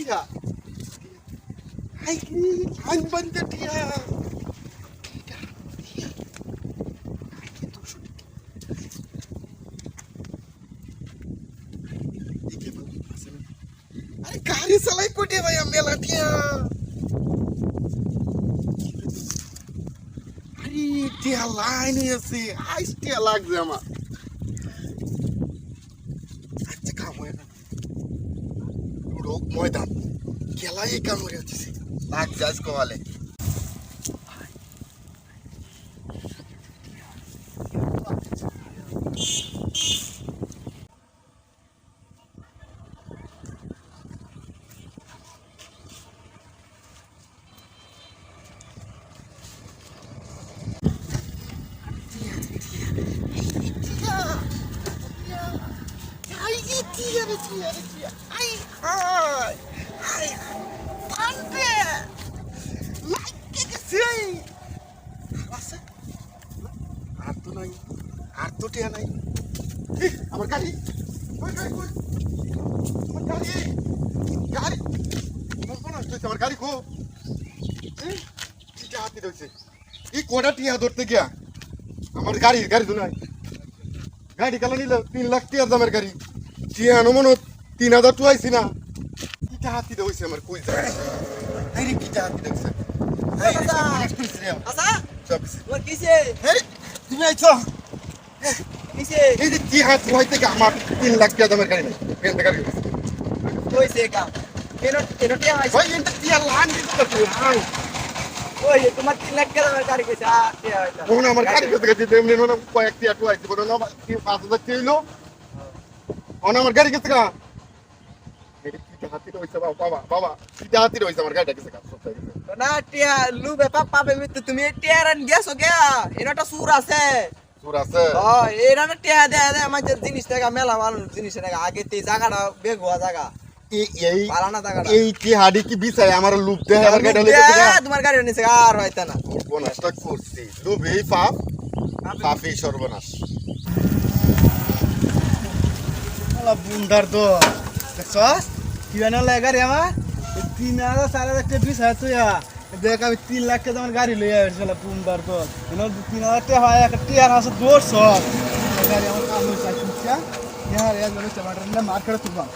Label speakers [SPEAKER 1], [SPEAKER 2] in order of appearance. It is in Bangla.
[SPEAKER 1] টিয়া হাই লাইন বন্ধ টিয়া আরে গাড়ি চালাই কোটে ভাই মেলা টিয়া আরে টিয়া লাইন আছে আইস টিয়া লাগছে আমার আচ্ছা কাম হয় না পুরো ময়দান খেলাই কাম করে হচ্ছে লাগছে আজ কবালে Ay, tia, tia, tia. Ay, ay, ay, Pandey লাগে গেছে আছে আর তো নাই আর তো টিয়া নাই এই, আমার গাড়ি কই কই কই আমার গাড়ি গাড়ি বলব না তুই আমার গাড়ি খো এই, টিয়া হাতি ধরছে এই কোটা টিয়া ধরতে গিয়া আমার গাড়ি গাড়ি তো নাই গাড়ি কালা নিল তিন লাখ টিয়ার দামের গাড়ি টিয়া মনে তিন হাজার টু আইসি না। কিটা হাতি দেওয়াইছে আমার কই যায় এই কিটা হাতি রে, তুমি আইছো? এই যে কি হাত হই থেকে আমার তিন লাখ টিয়া দামের গাড়ি নাই। থেকে গাড়ি।
[SPEAKER 2] কইছে কাম কেন কেন টিয়া আইছে?
[SPEAKER 1] ভাই এটা টিয়া লান দিতে তো লান
[SPEAKER 2] ওই তোমার তিন লাখ টাকা দামের গাড়ি কইছে। আ টিয়া হইতা
[SPEAKER 1] কোন আমার গাড়ি করতে গেছে তেমনি মনে হয় কয়েক টিয়া টু আইছে। না কি হইল অন আমার গাড়ি গেছে গা।
[SPEAKER 2] তুমি সুর আছে।
[SPEAKER 1] সুর আছে?
[SPEAKER 2] ও এরা না টিয়া দে দে আমার যে জিনিস টাকা মেলা মানুষ জিনিস টাকা আগে তে জায়গাটা বেগ হওয়া জায়গা।
[SPEAKER 1] এই- এই
[SPEAKER 2] পালানা জায়গাটা।
[SPEAKER 1] এই কি হাডি কি বিচারে? আমার লুপ দেয় আমার গাড়ি লেগে
[SPEAKER 2] তোমার গাড়ি নিছে আর হইতা না।
[SPEAKER 1] সর্বনাশটা করছি। লুপ এই পাপ। পাপই সর্বনাশ।
[SPEAKER 3] বুন্দার তো দেখছস কি লাগে গাড়ি আমার? তিন হাজার, চার হাজার টাকা বিশ হাজার তুই দেখ আমি তিন লাখ টাকা আমার গাড়ি লইয়া আসছি বুন্দার তো এনে তিন হাজার টাকা হয়, একটা টিয়ার হাসে দৌড় সব। গাড়ি আমার কাম মার্কেটে তুলবাম